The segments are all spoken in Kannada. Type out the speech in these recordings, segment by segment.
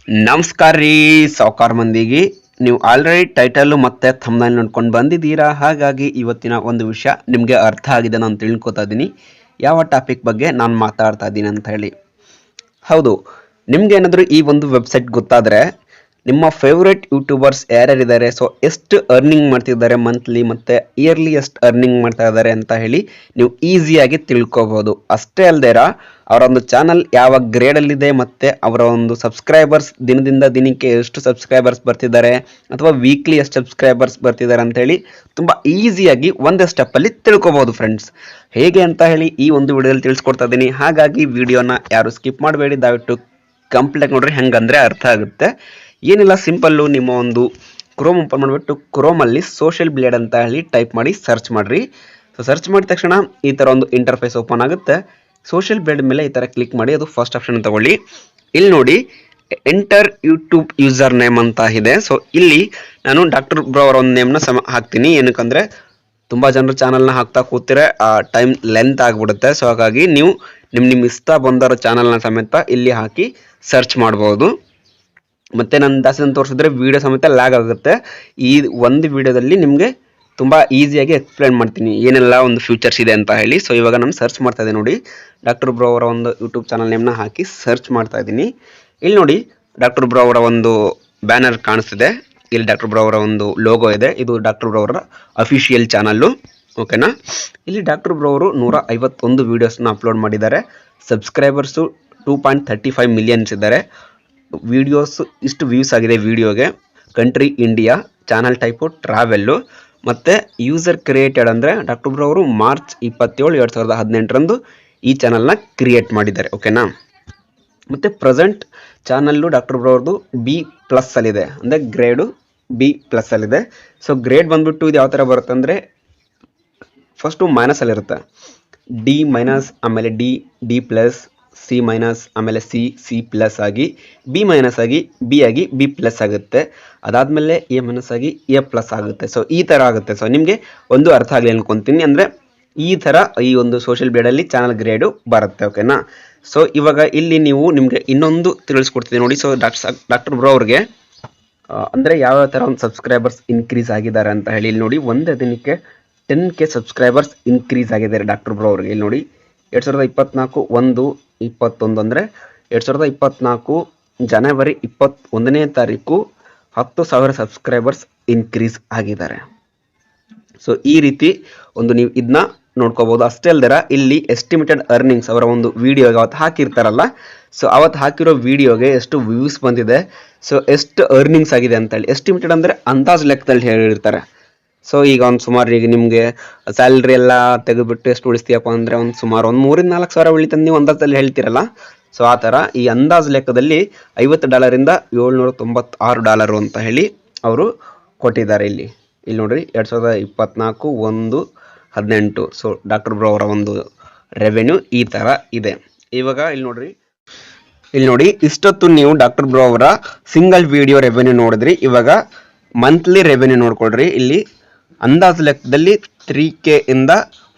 ನಮಸ್ಕಾರ ರೀ, ಸಾವುಕಾರ ಮಂದಿಗೆ. ನೀವು ಆಲ್ರೆಡಿ ಟೈಟಲ್ ಮತ್ತೆ ಥಮ್ನಲ್ಲಿ ನೋಡ್ಕೊಂಡು ಬಂದಿದ್ದೀರಾ? ಹಾಗಾಗಿ ಇವತ್ತಿನ ಒಂದು ವಿಷಯ ನಿಮಗೆ ಅರ್ಥ ಆಗಿದೆ ನಾನು ತಿಳ್ಕೊತಾ ಇದ್ದೀನಿ ಯಾವ ಟಾಪಿಕ್ ಬಗ್ಗೆ ನಾನು ಮಾತಾಡ್ತಾ ಇದ್ದೀನಿ ಅಂತ ಹೇಳಿ. ಹೌದು, ನಿಮ್ಗೆ ಏನಾದರೂ ಈ ಒಂದು ವೆಬ್ಸೈಟ್ ಗೊತ್ತಾದರೆ ನಿಮ್ಮ ಫೇವ್ರೆಟ್ ಯೂಟ್ಯೂಬರ್ಸ್ ಯಾರ್ಯಾರಿದ್ದಾರೆ? ಸೊ ಎಷ್ಟು ಅರ್ನಿಂಗ್ ಮಾಡ್ತಿದ್ದಾರೆ ಮಂತ್ಲಿ ಮತ್ತು ಇಯರ್ಲಿ ಎಷ್ಟು ಅರ್ನಿಂಗ್ ಮಾಡ್ತಾ ಇದ್ದಾರೆ ಅಂತ ಹೇಳಿ ನೀವು ಈಸಿಯಾಗಿ ತಿಳ್ಕೊಬೋದು. ಅಷ್ಟೇ ಅಲ್ಲದೇರ ಅವರ ಒಂದು ಚಾನಲ್ ಯಾವ ಗ್ರೇಡಲ್ಲಿದೆ ಮತ್ತು ಅವರ ಒಂದು ಸಬ್ಸ್ಕ್ರೈಬರ್ಸ್ ದಿನದಿಂದ ದಿನಕ್ಕೆ ಎಷ್ಟು ಸಬ್ಸ್ಕ್ರೈಬರ್ಸ್ ಬರ್ತಿದ್ದಾರೆ ಅಥವಾ ವೀಕ್ಲಿ ಎಷ್ಟು ಸಬ್ಸ್ಕ್ರೈಬರ್ಸ್ ಬರ್ತಿದ್ದಾರೆ ಅಂತ ಹೇಳಿ ತುಂಬ ಈಸಿಯಾಗಿ ಒಂದೇ ಸ್ಟೆಪ್ಪಲ್ಲಿ ತಿಳ್ಕೊಬೋದು ಫ್ರೆಂಡ್ಸ್ ಹೇಗೆ ಅಂತ ಹೇಳಿ ಈ ಒಂದು ವಿಡಿಯೋದಲ್ಲಿ ತಿಳಿಸ್ಕೊಡ್ತಾ ಇದ್ದೀನಿ. ಹಾಗಾಗಿ ವಿಡಿಯೋನ ಯಾರು ಸ್ಕಿಪ್ ಮಾಡಬೇಡಿ. ದಯವಿಟ್ಟು ಕಂಪ್ಲೀಟ್ ನೋಡ್ರಿ. ಹೆಂಗಂದರೆ ಅರ್ಥ ಆಗುತ್ತೆ. ಏನಿಲ್ಲ ಸಿಂಪಲ್ಲು ನಿಮ್ಮ ಒಂದು ಕ್ರೋಮ್ ಓಪನ್ ಮಾಡಿಬಿಟ್ಟು ಕ್ರೋಮಲ್ಲಿ ಸೋಷಿಯಲ್ ಬ್ಲೇಡ್ ಅಂತ ಹೇಳಿ ಟೈಪ್ ಮಾಡಿ ಸರ್ಚ್ ಮಾಡಿರಿ. ಸೊ ಸರ್ಚ್ ಮಾಡಿದ ತಕ್ಷಣ ಈ ಥರ ಒಂದು ಇಂಟರ್ಫೇಸ್ ಓಪನ್ ಆಗುತ್ತೆ. ಸೋಷಿಯಲ್ ಬ್ಲೇಡ್ ಮೇಲೆ ಈ ಥರ ಕ್ಲಿಕ್ ಮಾಡಿ ಅದು ಫಸ್ಟ್ ಆಪ್ಷನ್ ತಗೊಳ್ಳಿ. ಇಲ್ಲಿ ನೋಡಿ ಎಂಟರ್ ಯೂಟ್ಯೂಬ್ ಯೂಸರ್ ನೇಮ್ ಅಂತ ಇದೆ. ಸೊ ಇಲ್ಲಿ ನಾನು ಡಾಕ್ಟರ್ ಬ್ರೋ ಅವರ ಒಂದು ನೇಮ್ನ ಸಮ ಹಾಕ್ತೀನಿ. ಏನಕ್ಕಂದರೆ, ತುಂಬ ಜನರು ಚಾನಲ್ನ ಹಾಕ್ತಾ ಕೂತಿರೆ ಆ ಟೈಮ್ ಲೆಂತ್ ಆಗಿಬಿಡುತ್ತೆ. ಸೊ ಹಾಗಾಗಿ ನೀವು ನಿಮ್ಮ ನಿಮ್ಮ ಇಷ್ಟ ಬಂದರೋ ಚಾನಲ್ನ ಸಮೇತ ಇಲ್ಲಿ ಹಾಕಿ ಸರ್ಚ್ ಮಾಡ್ಬೋದು. ಮತ್ತೆ ನಾನು ಜಾಸ್ತಿ ತೋರಿಸಿದ್ರೆ ವಿಡಿಯೋ ಸಮೇತ ಲ್ಯಾಗ್ ಆಗುತ್ತೆ. ಈ ಒಂದು ವಿಡಿಯೋದಲ್ಲಿ ನಿಮಗೆ ತುಂಬ ಈಸಿಯಾಗಿ ಎಕ್ಸ್ಪ್ಲೇನ್ ಮಾಡ್ತೀನಿ ಏನೆಲ್ಲ ಒಂದು ಫ್ಯೂಚರ್ಸ್ ಇದೆ ಅಂತ ಹೇಳಿ. ಸೊ ಇವಾಗ ನಾನು ಸರ್ಚ್ ಮಾಡ್ತಾ ಇದ್ದೀನಿ ನೋಡಿ. ಡಾಕ್ಟರ್ ಬ್ರೋ ಅವರ ಒಂದು ಯೂಟ್ಯೂಬ್ ಚಾನಲ್ ನೇಮ್ನ ಹಾಕಿ ಸರ್ಚ್ ಮಾಡ್ತಾ ಇದ್ದೀನಿ. ಇಲ್ಲಿ ನೋಡಿ ಡಾಕ್ಟರ್ ಬ್ರೋ ಅವರ ಒಂದು ಬ್ಯಾನರ್ ಕಾಣಿಸ್ತಿದೆ. ಇಲ್ಲಿ ಡಾಕ್ಟರ್ ಬ್ರೋ ಅವರ ಒಂದು ಲೋಗೋ ಇದೆ. ಇದು ಡಾಕ್ಟರ್ ಬ್ರೋ ಅವರ ಅಫಿಷಿಯಲ್ ಚಾನಲ್ಲು ಓಕೆನಾ ಇಲ್ಲಿ ಡಾಕ್ಟರ್ ಬ್ರೋ ಅವರು ನೂರ ಐವತ್ತೊಂದು ವೀಡಿಯೋಸ್ನ ಅಪ್ಲೋಡ್ ಮಾಡಿದ್ದಾರೆ. Subscribers two point thirty five millions ಇದ್ದಾರೆ. ವಿಡಿಯೋಸ್ ಇಷ್ಟು ವ್ಯೂಸ್ ಆಗಿದೆ ವಿಡಿಯೋಗೆ country India channel type travel ಮತ್ತು ಯೂಸರ್ ಕ್ರಿಯೇಟೆಡ್ ಅಂದರೆ ಡಾಕ್ಟರ್ ಬ್ರೋ ಅವರು ಮಾರ್ಚ್ ಇಪ್ಪತ್ತೇಳು, ಎರಡು ಸಾವಿರದ ಹದಿನೆಂಟರಂದು ಈ ಚಾನಲ್ನ ಕ್ರಿಯೇಟ್ ಮಾಡಿದ್ದಾರೆ ಓಕೆನಾ ಮತ್ತು ಪ್ರೆಸೆಂಟ್ ಚಾನಲ್ಲು ಡಾಕ್ಟರ್ ಬ್ರೋ ಅವ್ರದ್ದು ಬಿ ಪ್ಲಸ್ಸಲ್ಲಿದೆ ಅಂದರೆ ಗ್ರೇಡು ಬಿ ಪ್ಲಸ್ಸಲ್ಲಿದೆ ಸೊ ಗ್ರೇಡ್ ಬಂದುಬಿಟ್ಟು ಇದು ಯಾವ ಥರ ಬರುತ್ತೆ ಅಂದರೆ ಫಸ್ಟು ಮೈನಸಲ್ಲಿರುತ್ತೆ ಡಿ ಮೈನಸ್ ಆಮೇಲೆ D D plus C minus ಆಮೇಲೆ ಸಿ ಸಿ ಪ್ಲಸ್ ಆಗಿ ಬಿ ಮೈನಸ್ ಆಗಿ ಬಿ ಆಗಿ ಬಿ ಪ್ಲಸ್ ಆಗುತ್ತೆ. ಅದಾದಮೇಲೆ ಎ ಮೈನಸ್ ಆಗಿ ಎ ಪ್ಲಸ್ ಆಗುತ್ತೆ. ಸೊ ಈ ಥರ ಆಗುತ್ತೆ. ಸೊ ನಿಮಗೆ ಒಂದು ಅರ್ಥ ಆಗಲಿ ಅನ್ಕೊತೀನಿ. ಅಂದರೆ, ಈ ಥರ ಈ ಒಂದು ಸೋಷಿಯಲ್ ಮೀಡಿಯಾದಲ್ಲಿ ಚಾನಲ್ ಗ್ರೇಡು ಬರುತ್ತೆ ಓಕೆನಾ ಸೊ ಇವಾಗ ಇಲ್ಲಿ ನೀವು ನಿಮಗೆ ಇನ್ನೊಂದು ತಿಳಿಸ್ಕೊಡ್ತೀನಿ ನೋಡಿ. ಸೊ ಡಾಕ್ಟರ್ ಡಾಕ್ಟರ್ ಬ್ರೋ ಅವ್ರಿಗೆ ಅಂದರೆ ಅಂದ್ರೆ ಯಾವ ಥರ ಒಂದು ಸಬ್ಸ್ಕ್ರೈಬರ್ಸ್ ಇನ್ಕ್ರೀಸ್ ಆಗಿದ್ದಾರೆ ಅಂತ ಹೇಳಿ ಇಲ್ಲಿ ನೋಡಿ. ಒಂದೇ ದಿನಕ್ಕೆ ಟೆನ್ ಕೆ ಸಬ್ಸ್ಕ್ರೈಬರ್ಸ್ ಇನ್ಕ್ರೀಸ್ ಆಗಿದ್ದಾರೆ ಡಾಕ್ಟರ್ ಬ್ರೋ ಅವ್ರಿಗೆ. ಇಲ್ಲಿ ನೋಡಿ, ಎರಡು ಸಾವಿರದ ಇಪ್ಪತ್ನಾಲ್ಕು ಒಂದು ಇಪ್ಪತ್ತೊಂದು ಅಂದರೆ ಎರಡು ಸಾವಿರದ ಇಪ್ಪತ್ನಾಲ್ಕು ಜನವರಿ ಇಪ್ಪತ್ತೊಂದನೇ ತಾರೀಕು ಹತ್ತು ಸಾವಿರ ಸಬ್ಸ್ಕ್ರೈಬರ್ಸ್ ಇನ್ಕ್ರೀಸ್ ಆಗಿದ್ದಾರೆ. ಸೊ ಈ ರೀತಿ ಒಂದು ನೀವು ಇದನ್ನ ನೋಡ್ಕೋಬಹುದು ಅಷ್ಟೇ ಅಲ್ದರ, ಇಲ್ಲಿ ಎಸ್ಟಿಮೇಟೆಡ್ ಅರ್ನಿಂಗ್ಸ್ ಅವರ ಒಂದು ವಿಡಿಯೋಗೆ ಅವತ್ತು ಹಾಕಿರ್ತಾರಲ್ಲ ಸೊ ಅವತ್ತು ಹಾಕಿರೋ ವಿಡಿಯೋಗೆ ಎಷ್ಟು ವ್ಯೂಸ್ ಬಂದಿದೆ ಸೊ ಎಷ್ಟು ಅರ್ನಿಂಗ್ಸ್ ಆಗಿದೆ ಅಂತ ಹೇಳಿ ಎಸ್ಟಿಮೇಟೆಡ್ ಅಂದರೆ ಅಂದಾಜು ಲೆಕ್ಕದಲ್ಲಿ ಹೇಳಿರ್ತಾರೆ. ಸೊ ಈಗ ಒಂದು ಸುಮಾರು ಈಗ ನಿಮಗೆ ಸ್ಯಾಲ್ರಿ ಎಲ್ಲ ತೆಗೆದುಬಿಟ್ಟು ಎಷ್ಟು ಉಳಿಸ್ತೀಯಪ್ಪ ಅಂದರೆ ಒಂದು ಸುಮಾರು ಒಂದು ಮೂರಿಂದ ನಾಲ್ಕು ಸಾವಿರ ಉಳಿತಂದು ನೀವು ಅಂದಾಜಲ್ಲಿ ಹೇಳ್ತೀರಲ್ಲ? ಸೊ ಆ ಥರ ಈ ಅಂದಾಜು ಲೆಕ್ಕದಲ್ಲಿ ಐವತ್ತು ಡಾಲರಿಂದ ಏಳ್ನೂರ ತೊಂಬತ್ತಾರು ಡಾಲರು ಅಂತ ಹೇಳಿ ಅವರು ಕೊಟ್ಟಿದ್ದಾರೆ ಇಲ್ಲಿ. ಇಲ್ಲಿ ನೋಡ್ರಿ, ಎರಡು ಸಾವಿರದ ಇಪ್ಪತ್ನಾಲ್ಕು ಒಂದು ಹದಿನೆಂಟು. ಸೊ ಡಾಕ್ಟರ್ ಬ್ರೋ ಅವರ ಒಂದು ರೆವೆನ್ಯೂ ಈ ಥರ ಇದೆ. ಇವಾಗ ಇಲ್ಲಿ ನೋಡ್ರಿ, ಇಲ್ಲಿ ನೋಡಿ, ಇಷ್ಟೊತ್ತು ನೀವು ಡಾಕ್ಟರ್ ಬ್ರೋ ಅವರ ಸಿಂಗಲ್ ವಿಡಿಯೋ ರೆವೆನ್ಯೂ ನೋಡಿದ್ರಿ. ಇವಾಗ ಮಂತ್ಲಿ ರೆವೆನ್ಯೂ ನೋಡ್ಕೊಳ್ರಿ. ಇಲ್ಲಿ ಅಂದಾಜು ಲೆಕ್ಕದಲ್ಲಿ ತ್ರೀ ಕೆ ಇಂದ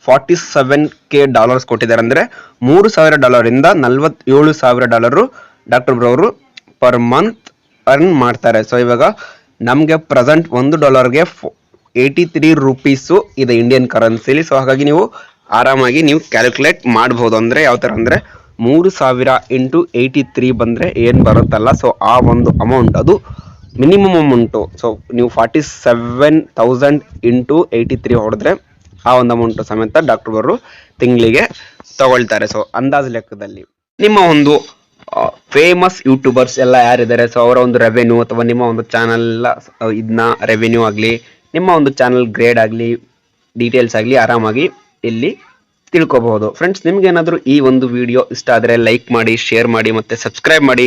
ಫಾರ್ಟಿ ಸೆವೆನ್ ಕೆ ಡಾಲರ್ಸ್ ಕೊಟ್ಟಿದ್ದಾರೆ. ಅಂದರೆ ಮೂರು ಸಾವಿರ ಡಾಲರಿಂದ ನಲ್ವತ್ತೇಳು ಸಾವಿರ ಡಾಲರು ಡಾಕ್ಟರ್ ಬ್ರೋ ಅವರು ಪರ್ ಮಂತ್ ಅರ್ನ್ ಮಾಡ್ತಾರೆ. ಸೊ ಇವಾಗ ನಮಗೆ ಪ್ರೆಸೆಂಟ್ ಒಂದು ಡಾಲರ್ಗೆ ಏಯ್ಟಿ ತ್ರೀ ರುಪೀಸು ಇದೆ ಇಂಡಿಯನ್ ಕರೆನ್ಸಿಲಿ. ಸೊ ಹಾಗಾಗಿ ನೀವು ಆರಾಮಾಗಿ ನೀವು ಕ್ಯಾಲ್ಕುಲೇಟ್ ಮಾಡ್ಬೋದು. ಅಂದರೆ ಯಾವ ಥರ ಅಂದರೆ ಮೂರು ಸಾವಿರ ಇಂಟು ಏಯ್ಟಿ ತ್ರೀ ಬಂದರೆ ಏನು ಬರುತ್ತಲ್ಲ. ಸೊ ಆ ಒಂದು ಅಮೌಂಟ್ ಅದು ಮಿನಿಮಮ್ ಅಮೌಂಟು ಸೊ ನೀವು forty seven thousand into eighty three ಹೊಡೆದ್ರೆ ಆ ಒಂದು ಅಮೌಂಟು ಸಮೇತ ಡಾಕ್ಟ್ರುಗಳು ತಿಂಗಳಿಗೆ ತಗೊಳ್ತಾರೆ. ಸೊ ಅಂದಾಜು ಲೆಕ್ಕದಲ್ಲಿ. ನಿಮ್ಮ ಒಂದು ಫೇಮಸ್ ಯೂಟ್ಯೂಬರ್ಸ್ ಎಲ್ಲ ಯಾರಿದ್ದಾರೆ? ಸೊ ಅವರ ಒಂದು ರೆವೆನ್ಯೂ ಅಥವಾ ನಿಮ್ಮ ಒಂದು ಚಾನಲ್ ಇದನ್ನ ರೆವೆನ್ಯೂ ಆಗಲಿ, ನಿಮ್ಮ ಒಂದು ಚಾನಲ್ ಗ್ರೇಡ್ ಆಗಲಿ ಡೀಟೇಲ್ಸ್ ಆಗಲಿ ಆರಾಮಾಗಿ ಇಲ್ಲಿ ತಿಳ್ಕೊಬಹುದು. ಫ್ರೆಂಡ್ಸ್ ನಿಮ್ಗೆ ಏನಾದರೂ ಈ ಒಂದು ವಿಡಿಯೋ ಇಷ್ಟ ಆದರೆ ಲೈಕ್ ಮಾಡಿ ಶೇರ್ ಮಾಡಿ ಮತ್ತೆ ಸಬ್ಸ್ಕ್ರೈಬ್ ಮಾಡಿ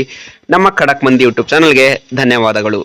ನಮ್ಮ ಖಡಕ್ ಮಂದಿ ಯೂಟ್ಯೂಬ್ ಚಾನಲ್ಗೆ ಧನ್ಯವಾದಗಳು.